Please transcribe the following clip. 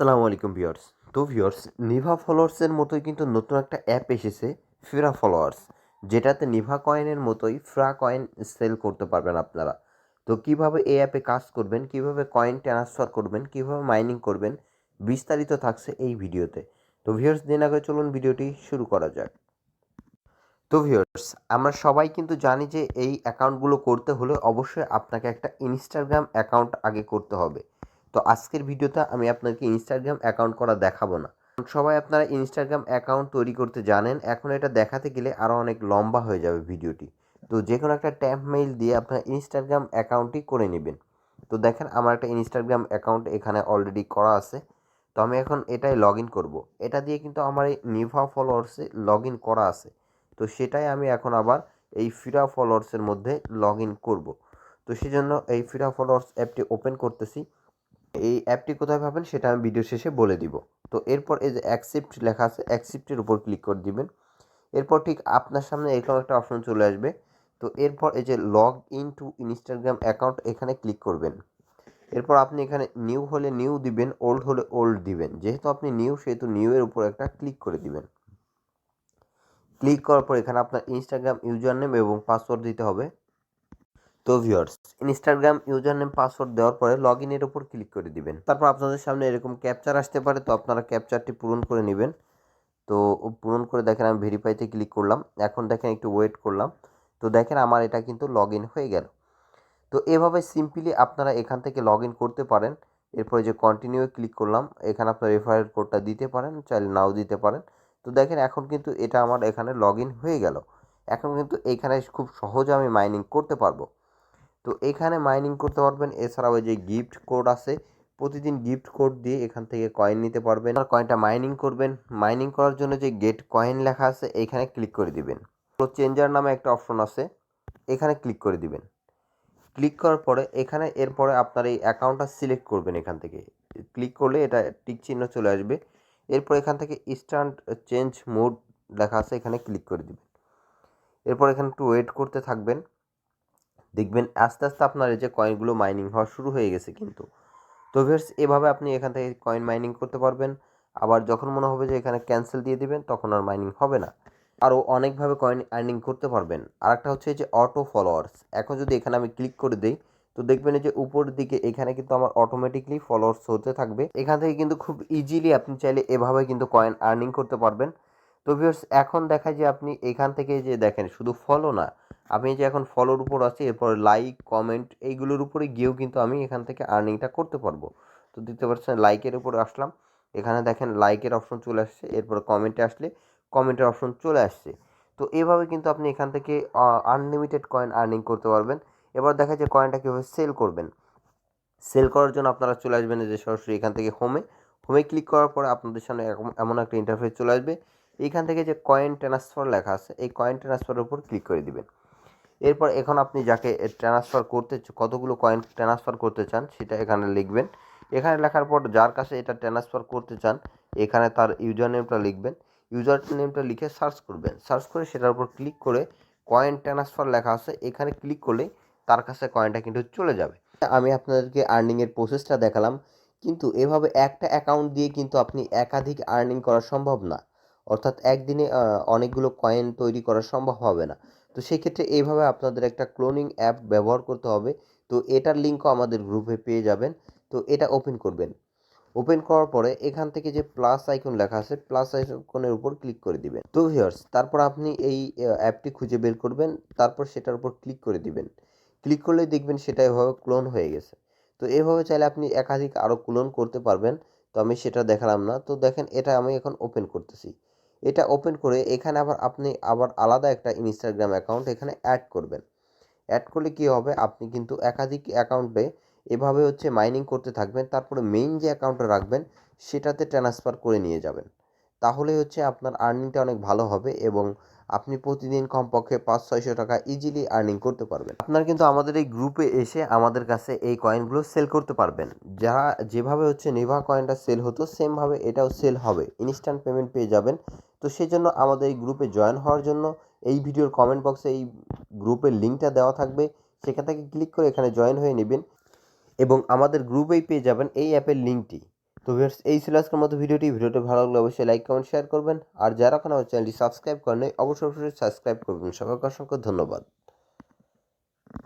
আসসালামু আলাইকুম ভিউয়ার্স। তো ভিউয়ার্স নিভা ফলোয়ার্সের মতোই কিন্তু নতুন একটা অ্যাপ এসেছে ফিরা ফলোয়ার্স যেটাতে নিভা কয়েনের মতোই ফ্রা কয়েন সেল করতে পারবেন আপনারা। তো কীভাবে এই অ্যাপে কাজ করবেন, কীভাবে কয়েন ট্রান্সফার করবেন, কীভাবে মাইনিং করবেন, বিস্তারিত থাকছে এই ভিডিওতে। তো ভিউয়ার্স, দিন আগে চলুন ভিডিওটি শুরু করা যাক। তো ভিউয়ার্স, আমরা সবাই কিন্তু জানি যে এই অ্যাকাউন্টগুলো করতে হলে অবশ্যই আপনাকে একটা ইনস্টাগ্রাম অ্যাকাউন্ট আগে করতে হবে। তো আজকের ভিডিওতে আমি আপনাকে ইনস্টাগ্রাম অ্যাকাউন্ট করা দেখাবো না। সবাই আপনারা ইনস্টাগ্রাম অ্যাকাউন্ট তৈরি করতে জানেন, এখন এটা দেখাতে গেলে আরও অনেক লম্বা হয়ে যাবে ভিডিওটি। তো যে কোনো একটা ট্যাপ মেইল দিয়ে আপনার ইনস্টাগ্রাম অ্যাকাউন্টটি করে নেবেন। তো দেখেন আমার একটা ইনস্টাগ্রাম অ্যাকাউন্ট এখানে অলরেডি করা আছে। তো আমি এখন এটাই লগ ইন করব। এটা দিয়ে কিন্তু আমার এই নিভা ফলোয়ার্সে লগ ইন করা আছে। তো সেটাই আমি এখন আবার এই ফিরা ফলোয়ার্সের মধ্যে লগ ইন করব। তো সেজন্য এই ফিরা ফলোয়ার্স অ্যাপটি ওপেন করতেছি। এই অ্যাপটি কোথায় পাবেন সেটা আমি ভিডিও শেষে বলে দিব। তো এরপর এই যে অ্যাকসেপ্ট লেখা আছে অ্যাকসেপ্টের উপর ক্লিক করে দিবেন। এরপর ঠিক আপনার সামনে এরকম একটা অপশন চলে আসবে। তো এরপর এই যে log in to Instagram account এখানে ক্লিক করবেন। এরপর আপনি এখানে নিউ হলে নিউ দিবেন ওল্ড হলে ওল্ড দিবেন। যেহেতু আপনি নিউ সেহেতু নিউ এর উপর একটা ক্লিক করে দিবেন। ক্লিক করার পর এখানে আপনার ইনস্টাগ্রাম ইউজার নেম এবং পাসওয়ার্ড দিতে হবে। তো viewers Instagram user name password দেওয়ার পরে লগ ইনের উপর ক্লিক করে দিবেন। তারপর আপনাদের সামনে এরকম ক্যাপচার আসতে পারে, তো আপনারা ক্যাপচারটি পূরণ করে নেবেন। তো পূরণ করে দেখেন, আমি ভেরিফাইতে ক্লিক করলাম। এখন দেখেন একটু ওয়েট করলাম। তো দেখেন আমার এটা কিন্তু লগ ইন হয়ে গেল। তো এভাবে সিম্পলি আপনারা এখান থেকে লগ ইন করতে পারেন। এরপরে যে কন্টিনিউ ক্লিক করলাম, এখানে আপনার রেফারেল কোডটা দিতে পারেন, চাইলে নাও দিতে পারেন। তো দেখেন, এখন কিন্তু এটা আমার এখানে লগ ইন হয়ে গেল। এখন কিন্তু এখানে খুব সহজে আমি মাইনিং করতে পারব। তো এখানে মাইনিং করতে পারবেন। এছাড়াও যে গিফট কোড আছে, প্রতিদিন গিফট কোড দিয়ে এখান থেকে কয়েন নিতে পারবেন। আর কয়েনটা মাইনিং করবেন। মাইনিং করার জন্য যে গেট কয়েন লেখা আছে, এখানে ক্লিক করে দিবেন। তো চেঞ্জার নামে একটা অপশন আছে, এখানে ক্লিক করে দিবেন। ক্লিক করার পরে এখানে এরপরে আপনার এই অ্যাকাউন্টটা সিলেক্ট করবেন এখান থেকে। ক্লিক করলে এটা টিক চিহ্ন চলে আসবে। এরপর এখান থেকে ইনস্ট্যান্ট চেঞ্জ মোড লেখা আছে, এখানে ক্লিক করে দিবেন। এরপর এখানে একটু ওয়েট করতে থাকবেন। দেখবেন আস্তে আস্তে আপনার এই যে কয়েনগুলো মাইনিং হওয়া শুরু হয়ে গেছে কিন্তু। তো ভিউয়ার্স এভাবে আপনি এখান থেকে কয়েন মাইনিং করতে পারবেন। আবার যখন মনে হবে যে এখানে ক্যান্সেল দিয়ে দিবেন, তখন আর মাইনিং হবে না। আরও অনেকভাবে কয়েন আর্নিং করতে পারবেন। আর একটা হচ্ছে যে অটো ফলোয়ার্স এখন যদি এখানে আমি ক্লিক করে দিই, তো দেখবেন যে উপরের দিকে এখানে কিন্তু আমার অটোমেটিকলি ফলোয়ার্স হতে থাকবে। এখান থেকে কিন্তু খুব ইজিলি আপনি চাইলে এভাবে কিন্তু কয়েন আর্নিং করতে পারবেন। তো ভিউয়ার্স এখন দেখায় যে আপনি এখান থেকে যে দেখেন, শুধু ফলো না, আমি যে এখন ফলোর উপর আছি, এরপর লাইক কমেন্ট এইগুলোর উপরে গিয়েও কিন্তু আমি এখান থেকে আর্নিংটা করতে পারব। তো দিতে পারছেন লাইকের উপরে আসলাম, এখানে দেখেন লাইকের অপশন চলে আসছে, এরপর কমেন্টে আসলে কমেন্টের অপশন চলে আসছে। তো এভাবে কিন্তু আপনি এখান থেকে আনলিমিটেড কয়েন আর্নিং করতে পারবেন। এবার দেখা যায় কয়েনটা কীভাবে সেল করবেন। সেল করার জন্য আপনারা চলে আসবেন যে সরাসরি এখান থেকে হোমে হোমে ক্লিক করার পরে আপনাদের সামনে এমন একটা ইন্টারফেস চলে আসবে। এইখান থেকে যে কয়েন ট্রান্সফার লেখা আছে, এই কয়েন ট্রান্সফারের উপর ক্লিক করে দিবেন। এরপর এখন আপনি যাকে ট্রান্সফার করতে কতগুলো কয়েন ট্রান্সফার করতে চান, সেটা এখানে লিখবেন। এখানে লেখার পর যার কাছে এটা ট্রান্সফার করতে চান, এখানে তার ইউজার নেমটা লিখবেন। ইউজার নেমটা লিখে সার্চ করবেন। সার্চ করে সেটার উপর ক্লিক করে কয়েন ট্রান্সফার লেখা আছে, এখানে ক্লিক করলে তার কাছে কয়েনটা কিন্তু চলে যাবে। আমি আপনাদেরকে আর্নিংয়ের প্রসেসটা দেখালাম, কিন্তু এভাবে একটা অ্যাকাউন্ট দিয়ে কিন্তু আপনি একাধিক আর্নিং করা সম্ভব না। অর্থাৎ একদিনে অনেকগুলো কয়েন তৈরি করা সম্ভব হবে না। তো সেক্ষেত্রে এইভাবে আপনাদের একটা ক্লোনিং অ্যাপ ব্যবহার করতে হবে। তো এটার লিঙ্কও আমাদের গ্রুপে পেয়ে যাবেন। তো এটা ওপেন করবেন। ওপেন করার পরে এখান থেকে যে প্লাস আইকন লেখা আছে প্লাস আইকনের উপর ক্লিক করে দিবেন। তো ভিউয়ার্স তারপর আপনি এই অ্যাপটি খুঁজে বের করবেন। তারপর সেটার উপর ক্লিক করে দিবেন। ক্লিক করলে দেখবেন সেটা এভাবে ক্লোন হয়ে গেছে। তো এভাবে চাইলে আপনি একাধিক আরও ক্লোন করতে পারবেন। তো আমি সেটা দেখালাম না। তো দেখেন, এটা আমি এখন ওপেন করতেছি। এটা ওপেন করে এখানে আবার আপনি আবার আলাদা একটা ইনস্টাগ্রাম অ্যাকাউন্ট এখানে অ্যাড করবেন। অ্যাড করলে কি হবে? আপনি কিন্তু একাধিক অ্যাকাউন্টে এভাবে হচ্ছে মাইনিং করতে থাকবেন, তারপরে মেইন যে অ্যাকাউন্টে রাখবেন, সেটাতে ট্রান্সফার করে নিয়ে যাবেন। তাহলে হচ্ছে আপনার আর্নিংটা অনেক ভালো হবে এবং আপনি প্রতিদিন কমপক্ষে পাঁচ ছয়শো টাকা ইজিলি আর্নিং করতে পারবেন। আপনার কিন্তু আমাদের এই গ্রুপে এসে আমাদের কাছে এই কয়েনগুলো সেল করতে পারবেন। যারা যেভাবে হচ্ছে নেভা কয়েনটা সেল হতো সেমভাবে এটাও সেল হবে। ইনস্ট্যান্ট পেমেন্ট পেয়ে যাবেন। তো সেই জন্য আমাদের এই গ্রুপে জয়েন হওয়ার জন্য এই ভিডিওর কমেন্ট বক্সে এই গ্রুপের লিঙ্কটা দেওয়া থাকবে। সেখান থেকে ক্লিক করে এখানে জয়েন হয়ে নেবেন এবং আমাদের গ্রুপেই পেয়ে যাবেন এই অ্যাপের লিঙ্কটি তো ভিউয়ার্স এই ছিল আজকের মতো ভিডিওটি ভিডিওটি ভালো লাগলে অবশ্যই লাইক কমেন্ট শেয়ার করবেন। আর যারা এখন আমার চ্যানেলটি সাবস্ক্রাইব করেন অবশ্যই অবশ্যই সাবস্ক্রাইব করবেন। সবাইকে অসংখ্য ধন্যবাদ।